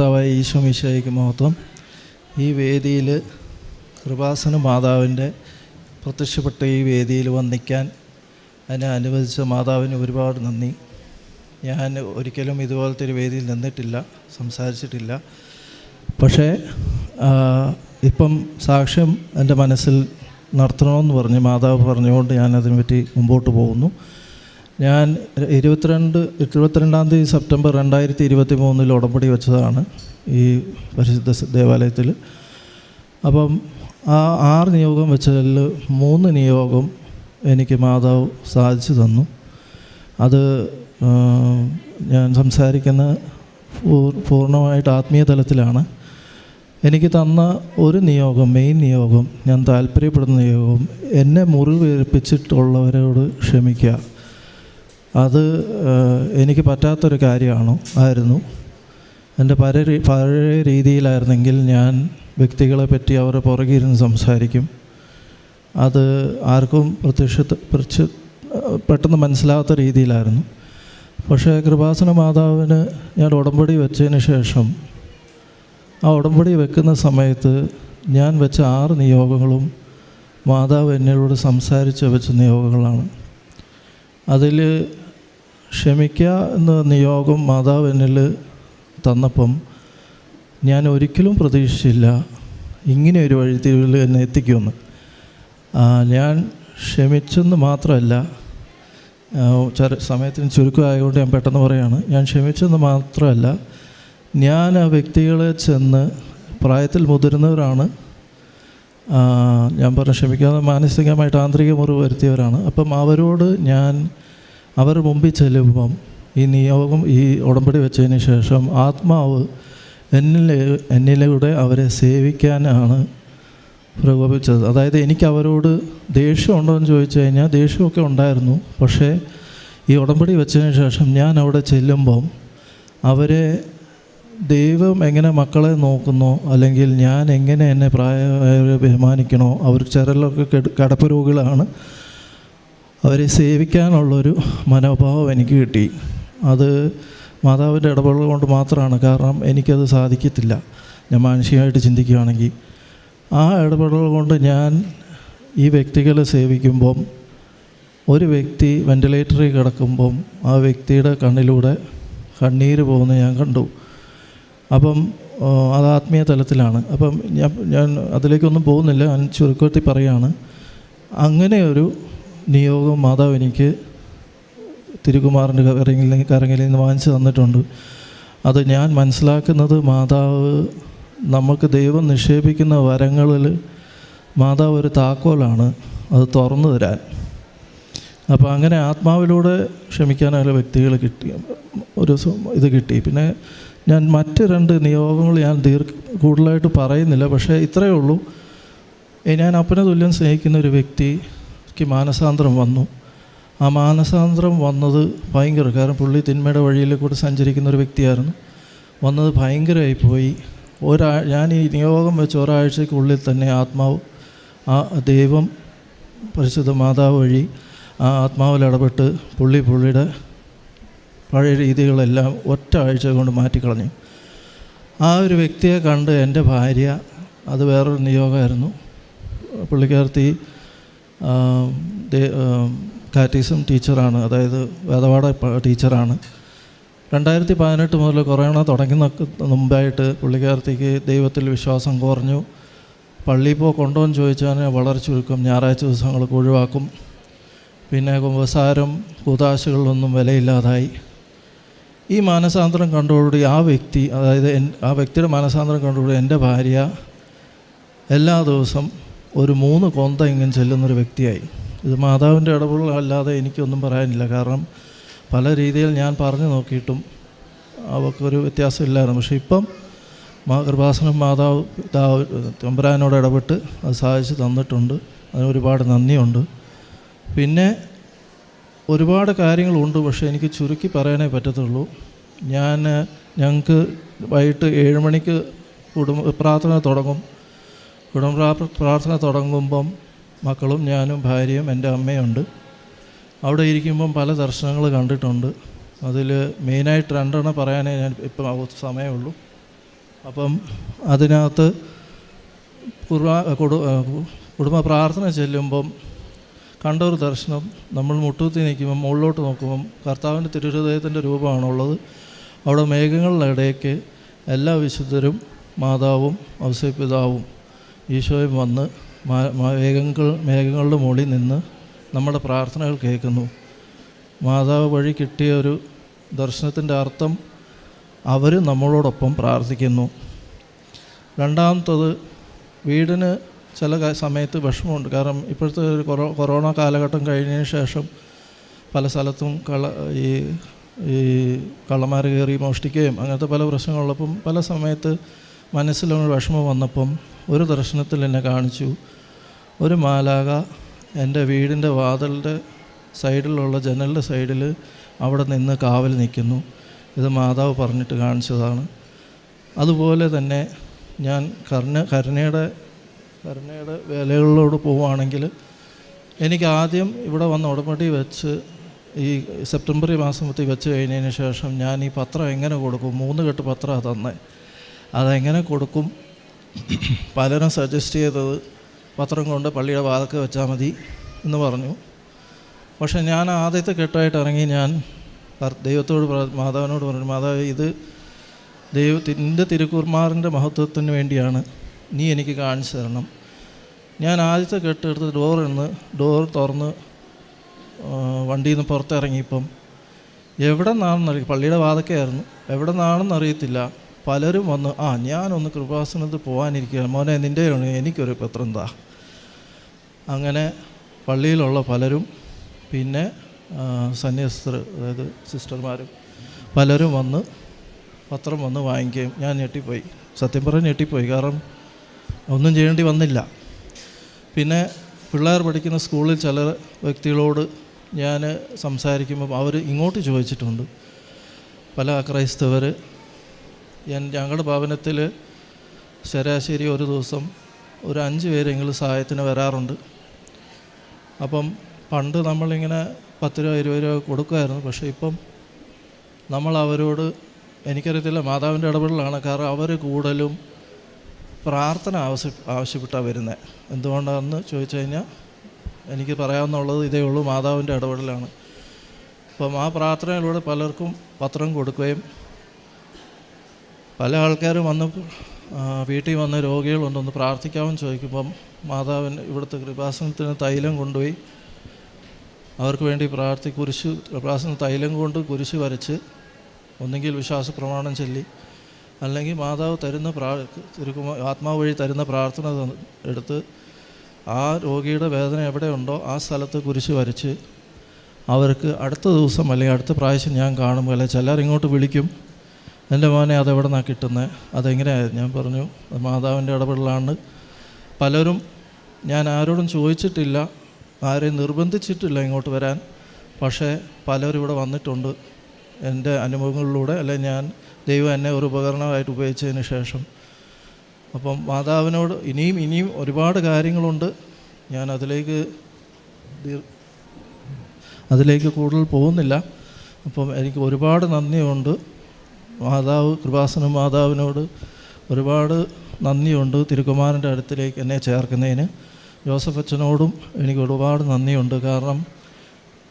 കർത്താവായ ഈശോ മിശയ്ക്ക് മഹത്വം. ഈ വേദിയിൽ കൃപാസന മാതാവിന്റെ പ്രത്യക്ഷപ്പെട്ട ഈ വേദിയിൽ വന്നിക്കാൻ എന്നെ അനുവദിച്ച മാതാവിന് ഒരുപാട് നന്ദി. ഞാൻ ഒരിക്കലും ഇതുപോലത്തെ ഒരു വേദിയിൽ നിന്നിട്ടില്ല സംസാരിച്ചിട്ടില്ല. പക്ഷേ ഇപ്പം സാക്ഷ്യം എന്റെ മനസ്സിൽ നടത്തണമെന്ന് പറഞ്ഞ് മാതാവ് പറഞ്ഞുകൊണ്ട് ഞാൻ അതിനെപ്പറ്റി മുമ്പോട്ട് പോകുന്നു. ഞാൻ ഇരുപത്തിരണ്ട് ഇരുപത്തിരണ്ടാം തീയതി സെപ്റ്റംബർ രണ്ടായിരത്തി ഇരുപത്തി മൂന്നിൽ ഉടമ്പടി വെച്ചതാണ് ഈ പരിശുദ്ധ ദേവാലയത്തിൽ. അപ്പം ആ ആറ് നിയോഗം വെച്ചതിൽ മൂന്ന് നിയോഗം എനിക്ക് മാതാവ് സാധിച്ചു തന്നു. അത് ഞാൻ സംസാരിക്കുന്ന പൂർണമായിട്ട് ആത്മീയ തലത്തിലാണ്. എനിക്ക് തന്ന ഒരു നിയോഗം മെയിൻ നിയോഗം ഞാൻ താല്പര്യപ്പെടുന്ന നിയോഗം എന്നെ മുറിവേൽപ്പിച്ചിട്ടുള്ളവരോട് ക്ഷമിക്കുക. അത് എനിക്ക് പറ്റാത്തൊരു കാര്യമാണ് ആയിരുന്നു. എന്റെ പഴയ പഴയ രീതിയിലായിരുന്നെങ്കിൽ ഞാൻ വ്യക്തികളെ പറ്റി അവർ പുറകെ ഇരുന്ന് സംസാരിക്കും. അത് ആർക്കും പ്രത്യക്ഷ പ്രത്യ പെട്ടെന്ന് മനസ്സിലാകാത്ത രീതിയിലായിരുന്നു. പക്ഷേ കൃപാസന മാതാവിന് ഞാൻ ഉടമ്പടി വെച്ചതിന് ശേഷം ആ ഉടമ്പടി വെക്കുന്ന സമയത്ത് ഞാൻ വെച്ച ആറ് നിയോഗങ്ങളും മാതാവ് എന്നോട് സംസാരിച്ച് വെച്ച നിയോഗങ്ങളാണ്. അതിൽ ക്ഷമിക്കുക എന്ന നിയോഗം മാതാവ് എന്നിൽ തന്നപ്പം ഞാൻ ഒരിക്കലും പ്രതീക്ഷിച്ചില്ല ഇങ്ങനെ ഒരു വഴിത്തിരിവിൽ എന്നെ എത്തിക്കുമെന്ന്. ഞാൻ ക്ഷമിച്ചെന്ന് മാത്രമല്ല ചെറു സമയത്തിന് ചുരുക്കമായതുകൊണ്ട് ഞാൻ പെട്ടെന്ന് പറയാണ് ഞാൻ ക്ഷമിച്ചെന്ന് മാത്രമല്ല ഞാൻ ആ വ്യക്തികളെ ചെന്ന് പ്രായത്തിൽ മുതിർന്നവരാണ് ഞാൻ പറഞ്ഞ ക്ഷമിക്കാതെ മാനസികമായിട്ട് ആന്തരിക മുറിവ് വരുത്തിയവരാണ്. അപ്പം അവരോട് ഞാൻ അവർ മുമ്പിൽ ചെല്ലുമ്പം ഈ നിയോഗം ഈ ഉടമ്പടി വെച്ചതിന് ശേഷം ആത്മാവ് എന്നിലെ എന്നിലൂടെ അവരെ സേവിക്കാനാണ് പ്രകോപിച്ചത് അതായത് എനിക്ക് അവരോട് ദേഷ്യമുണ്ടോ എന്ന് ചോദിച്ചു കഴിഞ്ഞാൽ ദേഷ്യമൊക്കെ ഉണ്ടായിരുന്നു. പക്ഷേ ഈ ഉടമ്പടി വെച്ചതിന് ശേഷം ഞാൻ അവിടെ ചെല്ലുമ്പം അവരെ ദൈവം എങ്ങനെ മക്കളെ നോക്കുന്നോ അല്ലെങ്കിൽ ഞാൻ എങ്ങനെ എന്നെ പ്രായമായവരെ ബഹുമാനിക്കണോ? അവർ ചിലരൊക്കെ കെട- കടപ്പ് രോഗികളാണ്. അവരെ സേവിക്കാനുള്ളൊരു മനോഭാവം എനിക്ക് കിട്ടി. അത് മാതാവിന്റെ ഇടപെടൽ കൊണ്ട് മാത്രമാണ്. കാരണം എനിക്കത് സാധിക്കത്തില്ല. ഞാൻ മാനസികമായിട്ട് ചിന്തിക്കുകയാണെങ്കിൽ ആ ഇടപെടൽ കൊണ്ട് ഞാൻ ഈ വ്യക്തികളെ സേവിക്കുമ്പം ഒരു വ്യക്തി വെന്റിലേറ്ററിൽ കിടക്കുമ്പം ആ വ്യക്തിയുടെ കണ്ണിലൂടെ കണ്ണീര് പോകുന്നത് ഞാൻ കണ്ടു. അപ്പം അത് ആത്മീയ തലത്തിലാണ്. അപ്പം ഞാൻ ഞാൻ അതിലേക്കൊന്നും പോകുന്നില്ല. ഞാൻ ചുരുക്കത്തിൽ പറയുകയാണ് അങ്ങനെ ഒരു നിയോഗം മാതാവ് എനിക്ക് തിരുകുമാറിന്റെ കരങ്ങളിൽ കരങ്ങളിൽ നിന്ന് വാങ്ങിച്ചു തന്നിട്ടുണ്ട്. അത് ഞാൻ മനസ്സിലാക്കുന്നത് മാതാവ് നമുക്ക് ദൈവം നിക്ഷേപിക്കുന്ന വരങ്ങളിൽ മാതാവ് ഒരു താക്കോലാണ്. അത് തുറന്നു തരാൻ. അപ്പോൾ അങ്ങനെ ആത്മാവിലൂടെ ക്ഷമിക്കാനുള്ള വ്യക്തികൾ കിട്ടി. ഒരു ഇത് കിട്ടി. പിന്നെ ഞാൻ മറ്റ് രണ്ട് നിയോഗങ്ങൾ ഞാൻ ദീർഘ കൂടുതലായിട്ട് പറയുന്നില്ല പക്ഷേ ഇത്രയേ ഉള്ളൂ. ഞാൻ അപ്പനെ തുല്യം സ്നേഹിക്കുന്ന ഒരു വ്യക്തിക്ക് മാനസാന്തരം വന്നു. ആ മാനസാന്തരം വന്നത് ഭയങ്കര കാരണം പുള്ളി തിന്മയുടെ വഴിയിൽ കൂടെ സഞ്ചരിക്കുന്ന ഒരു വ്യക്തിയായിരുന്നു. വന്നത് ഭയങ്കരമായി പോയി. ഒരാ ഞാൻ ഈ നിയോഗം വെച്ച് ഒരാഴ്ചയ്ക്കുള്ളിൽ തന്നെ ആത്മാവ് ആ ദൈവം പരിശുദ്ധ മാതാവ് വഴി ആ ആത്മാവിൽ ഇടപെട്ട് പുള്ളി പുള്ളിയുടെ പഴയ രീതികളെല്ലാം ഒറ്റ ആഴ്ച കൊണ്ട് മാറ്റിക്കളഞ്ഞു. ആ ഒരു വ്യക്തിയെ കണ്ട് എന്റെ ഭാര്യ അത് വേറൊരു നിയോഗമായിരുന്നു. പുള്ളിക്കാർത്തി കാറ്റീസം ടീച്ചറാണ്. അതായത് വേദപാഠ ടീച്ചറാണ്. രണ്ടായിരത്തി പതിനെട്ട് മുതൽ കൊറോണ തുടങ്ങുന്ന മുമ്പായിട്ട് പുള്ളിക്കാർത്തിക്ക് ദൈവത്തിൽ വിശ്വാസം കുറഞ്ഞു. പള്ളിയിൽ പോ കൊണ്ടുവന്ന് ചോദിച്ചാൽ വളരെ ചുരുക്കം ഞായറാഴ്ച ദിവസങ്ങൾ ഒഴിവാക്കും പിന്നെ കുമ്പസാരം കൂതാശകളിലൊന്നും വിലയില്ലാതായി. ഈ മാനസാന്തരം കണ്ടോടുകൂടി ആ വ്യക്തി അതായത് ആ വ്യക്തിയുടെ മാനസാന്തരം കണ്ടോടുകൂടി എന്റെ ഭാര്യ എല്ലാ ദിവസം ഒരു മൂന്ന് കൊന്ത ഇങ്ങനെ ചെല്ലുന്നൊരു വ്യക്തിയായി. ഇത് മാതാവിന്റെ ഇടപെടലല്ലാതെ എനിക്കൊന്നും പറയാനില്ല. കാരണം പല രീതിയിൽ ഞാൻ പറഞ്ഞു നോക്കിയിട്ടും അവൾക്കൊരു വ്യത്യാസമില്ലായിരുന്നു. പക്ഷേ ഇപ്പം മാ കൃപാസനം മാതാവ് തമ്പുരാനോട് ഇടപെട്ട് അത് സാധിച്ചു തന്നിട്ടുണ്ട്. അതിന് ഒരുപാട് നന്ദിയുണ്ട്. പിന്നെ ഒരുപാട് കാര്യങ്ങളുണ്ട് പക്ഷേ എനിക്ക് ചുരുക്കി പറയാനേ പറ്റത്തുള്ളൂ. ഞാൻ ഞങ്ങൾക്ക് വൈകിട്ട് ഏഴ് മണിക്ക് കുടുംബ പ്രാർത്ഥന തുടങ്ങും. കുടുംബ പ്രാർത്ഥന തുടങ്ങുമ്പം മക്കളും ഞാനും ഭാര്യയും എന്റെ അമ്മയുണ്ട്. അവിടെ ഇരിക്കുമ്പം പല ദർശനങ്ങൾ കണ്ടിട്ടുണ്ട്. അതിൽ മെയിനായിട്ട് രണ്ടെണ്ണം പറയാനേ ഞാൻ ഇപ്പം സമയമുള്ളൂ. അപ്പം അതിനകത്ത് കുടുംബ കുടു കുടുംബ പ്രാർത്ഥന ചെല്ലുമ്പം കണ്ട ഒരു ദർശനം നമ്മൾ മുട്ടുകുത്തി നിൽക്കുമ്പം മുകളിലോട്ട് നോക്കുമ്പം കർത്താവിന്റെ തിരുഹൃദയത്തിന്റെ രൂപമാണുള്ളത്. അവിടെ മേഘങ്ങളുടെ എല്ലാ വിശുദ്ധരും മാതാവും അവസരപിതാവും ഈശോയും വന്ന് മേഘങ്ങൾ മേഘങ്ങളുടെ മുകളിൽ നിന്ന് നമ്മുടെ പ്രാർത്ഥനകൾ കേൾക്കുന്നു. മാതാവ് വഴി കിട്ടിയ ഒരു ദർശനത്തിന്റെ അർത്ഥം അവർ നമ്മളോടൊപ്പം പ്രാർത്ഥിക്കുന്നു. രണ്ടാമത്തത് വീടിന് ചില സമയത്ത് വിഷമമുണ്ട്. കാരണം ഇപ്പോഴത്തെ ഒരു കൊറോ കൊറോണ കാലഘട്ടം കഴിഞ്ഞതിന് ശേഷം പല സ്ഥലത്തും കള ഈ ഈ കള്ളന്മാർ കയറി മോഷ്ടിക്കുകയും അങ്ങനത്തെ പല പ്രശ്നങ്ങളുള്ളപ്പം പല സമയത്ത് മനസ്സിലൊരു വിഷമം വന്നപ്പം ഒരു ദർശനത്തിൽ എന്നെ കാണിച്ചു. ഒരു മാലാക എന്റെ വീടിന്റെ വാതിലിന്റെ സൈഡിലുള്ള ജനലിന്റെ സൈഡിൽ അവിടെ നിന്ന് കാവൽ നിൽക്കുന്നു. ഇത് മാതാവ് പറഞ്ഞിട്ട് കാണിച്ചതാണ്. അതുപോലെ തന്നെ ഞാൻ കർണ കരുണയുടെ കരുണയുടെ വേലകളിലോട് പോവുകയാണെങ്കിൽ എനിക്ക് ആദ്യം ഇവിടെ വന്ന് ഉടമ്പടി വെച്ച് ഈ സെപ്റ്റംബർ മാസം മാസത്തിൽ വെച്ച് കഴിഞ്ഞതിന് ശേഷം ഞാൻ ഈ പത്രം എങ്ങനെ കൊടുക്കും? മൂന്ന് കെട്ട് പത്രമാണ് തന്നെ. അതെങ്ങനെ കൊടുക്കും? പലരും സജസ്റ്റ് ചെയ്തത് പത്രം കൊണ്ട് പള്ളിയുടെ വാതൊക്കെ വെച്ചാൽ മതി എന്ന് പറഞ്ഞു. പക്ഷേ ഞാൻ ആദ്യത്തെ കെട്ടായിട്ട് ഇറങ്ങി ഞാൻ ദൈവത്തോട് മാതാവിനോട് പറഞ്ഞു മാതാവ് ഇത് ദൈവത്തിന്റെ തിരുക്കുർമാറിന്റെ മഹത്വത്തിന് വേണ്ടിയാണ്. നീ എനിക്ക് കാണിച്ചു തരണം. ഞാൻ ആദ്യത്തെ കെട്ടെടുത്ത് ഡോർ നിന്ന് ഡോർ തുറന്ന് വണ്ടിയിൽ നിന്ന് പുറത്തിറങ്ങിയപ്പം എവിടെ നിന്നാണെന്നറിയ പള്ളിയുടെ വാതക്കയായിരുന്നു. എവിടെ നിന്നാണെന്ന് അറിയത്തില്ല. പലരും വന്ന് ആ ഞാനൊന്ന് കൃപാസനത്തിൽ പോകാനിരിക്കുകയാണ് മോനെ നിന്റെ എനിക്കൊരു പത്രം താ. അങ്ങനെ പള്ളിയിലുള്ള പലരും പിന്നെ സന്യസ്തർ അതായത് സിസ്റ്റർമാരും പലരും വന്ന് പത്രം വന്ന് വാങ്ങിക്കുകയും ഞാൻ ഞെട്ടിപ്പോയി. സത്യം പറഞ്ഞ് ഞെട്ടിപ്പോയി. കാരണം ഒന്നും ചെയ്യേണ്ടി വന്നില്ല. പിന്നെ പിള്ളേർ പഠിക്കുന്ന സ്കൂളിൽ ചില വ്യക്തികളോട് ഞാൻ സംസാരിക്കുമ്പം അവർ ഇങ്ങോട്ട് ചോദിച്ചിട്ടുണ്ട്. പല ക്രൈസ്തവർ ഞങ്ങളുടെ ഭവനത്തിൽ ശരാശരി ഒരു ദിവസം ഒരു അഞ്ച് പേരെങ്കിലും സഹായത്തിന് വരാറുണ്ട്. അപ്പം പണ്ട് നമ്മളിങ്ങനെ പത്ത് രൂപ ഇരുപത് രൂപ കൊടുക്കുമായിരുന്നു. പക്ഷേ ഇപ്പം നമ്മൾ അവരോട് എനിക്കറിയത്തില്ല മാതാവിന്റെ ഇടപെടലാണ്. കാരണം അവർ കൂടുതലും പ്രാർത്ഥന ആവശ്യ ആവശ്യപ്പെട്ടാണ് വരുന്നത് എന്തുകൊണ്ടാണെന്ന് ചോദിച്ചു കഴിഞ്ഞാൽ എനിക്ക് പറയാവുന്നുള്ളത് ഇതേ ഉള്ളൂ മാതാവിന്റെ ഇടപെടലാണ്. അപ്പം ആ പ്രാർത്ഥനയിലൂടെ പലർക്കും പത്രം കൊടുക്കുകയും പല ആൾക്കാരും വന്ന് വീട്ടിൽ വന്ന് രോഗികളുണ്ടൊന്ന് പ്രാർത്ഥിക്കാമെന്ന് ചോദിക്കുമ്പം മാതാവിന് ഇവിടുത്തെ കൃപാസനത്തിന് തൈലം കൊണ്ടുപോയി അവർക്ക് വേണ്ടി പ്രാർത്ഥി കുരിശ് കൃപാസന തൈലം കൊണ്ട് കുരിശ് വരച്ച് ഒന്നുകിൽ വിശ്വാസ പ്രമാണം ചൊല്ലി അല്ലെങ്കിൽ മാതാവ് തരുന്ന പ്രാ തിരുക്കുമ ആത്മാവ് വഴി തരുന്ന പ്രാർത്ഥന എടുത്ത് ആ രോഗിയുടെ വേദന എവിടെയുണ്ടോ ആ സ്ഥലത്ത് കുരിശ് വരച്ച് അവർക്ക് അടുത്ത ദിവസം അല്ലെങ്കിൽ അടുത്ത പ്രാവശ്യം ഞാൻ കാണുമ്പോൾ അല്ലെങ്കിൽ ചിലർ ഇങ്ങോട്ട് വിളിക്കും എന്റെ മോനെ അതെവിടെ നിന്നാണ് കിട്ടുന്നത് അതെങ്ങനെയായിരുന്നു ഞാൻ പറഞ്ഞു മാതാവിന്റെ ഇടപെടലാണ്. പലരും ഞാൻ ആരോടും ചോദിച്ചിട്ടില്ല ആരെയും നിർബന്ധിച്ചിട്ടില്ല ഇങ്ങോട്ട് വരാൻ പക്ഷേ പലരും ഇവിടെ വന്നിട്ടുണ്ട്. എന്റെ അനുഭവങ്ങളിലൂടെ അല്ലെ ഞാൻ ദൈവം എന്നെ ഒരു ഉപകരണമായിട്ട് ഉപയോഗിച്ചതിന് ശേഷം. അപ്പം മാതാവിനോട് ഇനിയും ഇനിയും ഒരുപാട് കാര്യങ്ങളുണ്ട്. ഞാൻ അതിലേക്ക് അതിലേക്ക് കൂടുതൽ പോകുന്നില്ല. അപ്പം എനിക്ക് ഒരുപാട് നന്ദിയുണ്ട്. മാതാവ് കൃപാസന മാതാവിനോട് ഒരുപാട് നന്ദിയുണ്ട് തിരുക്കുമാരന്റെ അടുത്തിലേക്ക് എന്നെ ചേർക്കുന്നതിന്. ജോസഫ് അച്ഛനോടും എനിക്ക് ഒരുപാട് നന്ദിയുണ്ട്. കാരണം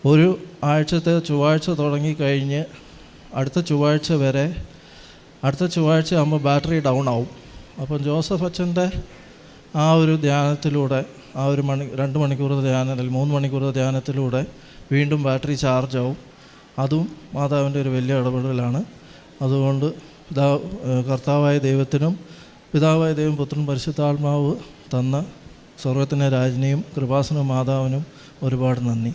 ഒരു ആഴ്ചത്തെ ചൊവ്വാഴ്ച തുടങ്ങിക്കഴിഞ്ഞ് അടുത്ത ചൊവ്വാഴ്ച വരെ അടുത്ത ചൊവ്വാഴ്ച ആകുമ്പോൾ ബാറ്ററി ഡൗൺ ആവും. അപ്പം ജോസഫ് അച്ഛന്റെ ആ ഒരു ധ്യാനത്തിലൂടെ ആ ഒരു മണി രണ്ട് മണിക്കൂർ ധ്യാനം അല്ലെങ്കിൽ മൂന്ന് മണിക്കൂർ ധ്യാനത്തിലൂടെ വീണ്ടും ബാറ്ററി ചാർജ് ആവും. അതും മാതാവിന്റെ ഒരു വലിയ ഇടപെടലാണ്. അതുകൊണ്ട് പിതാവ് കർത്താവായ ദൈവത്തിനും പിതാവായ ദൈവം പുത്രൻ പരിശുദ്ധാത്മാവ് തന്ന സ്വർഗത്തിന്റെ രാജനെയും കൃപാസന മാതാവിനും ഒരുപാട് നന്ദി.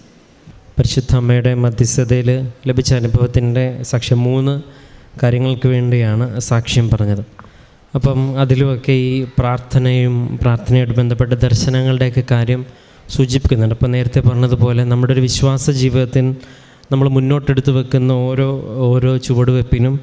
പരിശുദ്ധ അമ്മയുടെ മധ്യസ്ഥതയിൽ ലഭിച്ച അനുഭവത്തിന്റെ സാക്ഷ്യം മൂന്ന് കാര്യങ്ങൾക്ക് വേണ്ടിയാണ് സാക്ഷ്യം പറഞ്ഞത്. അപ്പം അതിലുമൊക്കെ ഈ പ്രാർത്ഥനയും പ്രാർത്ഥനയോട് ബന്ധപ്പെട്ട ദർശനങ്ങളുടെയൊക്കെ കാര്യം സൂചിപ്പിക്കുന്നുണ്ട്. അപ്പോൾ നേരത്തെ പറഞ്ഞതുപോലെ നമ്മുടെ ഒരു വിശ്വാസ ജീവിതത്തിൽ നമ്മൾ മുന്നോട്ടെടുത്ത് വെക്കുന്ന ഓരോ ഓരോ ചുവടുവെപ്പിനും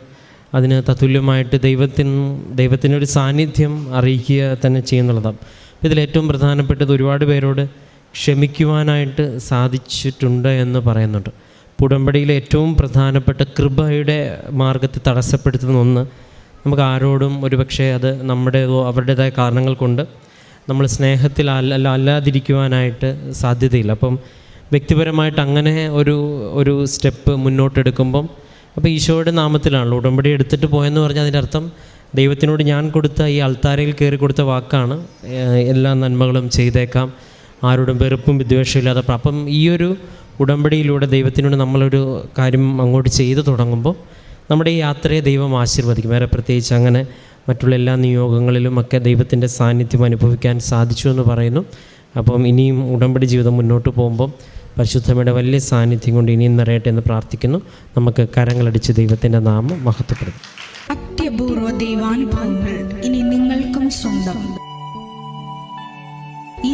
അതിന് തത്തുല്യമായിട്ട് ദൈവത്തിന് ദൈവത്തിനൊരു സാന്നിധ്യം അറിയിക്കുക തന്നെ ചെയ്യുന്നുള്ളതാണ്. ഇതിൽ ഏറ്റവും പ്രധാനപ്പെട്ടത് ഒരുപാട് പേരോട് ക്ഷമിക്കുവാനായിട്ട് സാധിച്ചിട്ടുണ്ട് എന്ന് പറയുന്നുണ്ട്. ഉടമ്പടിയിലെ ഏറ്റവും പ്രധാനപ്പെട്ട കൃപയുടെ മാർഗത്തെ തടസ്സപ്പെടുത്തുന്ന ഒന്ന് നമുക്ക് ആരോടും ഒരുപക്ഷെ അത് നമ്മുടേതോ അവരുടേതായ കാരണങ്ങൾ കൊണ്ട് നമ്മൾ സ്നേഹത്തിൽ അല്ല അല്ല- അല്ലാതിരിക്കുവാനായിട്ട് സാധ്യതയില്ല. അപ്പം വ്യക്തിപരമായിട്ട് അങ്ങനെ ഒരു ഒരു സ്റ്റെപ്പ് മുന്നോട്ടെടുക്കുമ്പം അപ്പോൾ ഈശോയുടെ നാമത്തിലാണല്ലോ ഉടമ്പടി എടുത്തിട്ട് പോയെന്ന് പറഞ്ഞാൽ അതിന്റെ അർത്ഥം ദൈവത്തിനോട് ഞാൻ കൊടുത്ത ഈ അൾത്താരയിൽ കയറി കൊടുത്ത വാക്കാണ് എല്ലാ നന്മകളും ചെയ്തേക്കാം. ആരോടും വെറുപ്പും വിദ്വേഷവും ഇല്ലാതെ അപ്പം ഈ ഒരു ഉടമ്പടിയിലൂടെ ദൈവത്തിനോട് നമ്മളൊരു കാര്യം അങ്ങോട്ട് ചെയ്തു തുടങ്ങുമ്പോൾ നമ്മുടെ ഈ യാത്രയെ ദൈവം ആശീർവദിക്കും. വേറെ പ്രത്യേകിച്ച് അങ്ങനെ മറ്റുള്ള എല്ലാ നിയോഗങ്ങളിലും ഒക്കെ ദൈവത്തിന്റെ സാന്നിധ്യം അനുഭവിക്കാൻ സാധിച്ചു എന്ന് പറയുന്നു. അപ്പം ഇനിയും ഉടമ്പടി ജീവിതം മുന്നോട്ട് പോകുമ്പം പരിശുദ്ധമ്മയുടെ വലിയ സാന്നിധ്യം കൊണ്ട് ഇനിയും നിറയട്ടെ എന്ന് പ്രാർത്ഥിക്കുന്നു. നമുക്ക് കരങ്ങളടിച്ച് ദൈവത്തിന്റെ നാമം മഹത്വപ്പെടും അത്യപൂർവ ദൈവാനുഭവങ്ങൾ ഇനി നിങ്ങൾക്കും സ്വന്തം. ഈ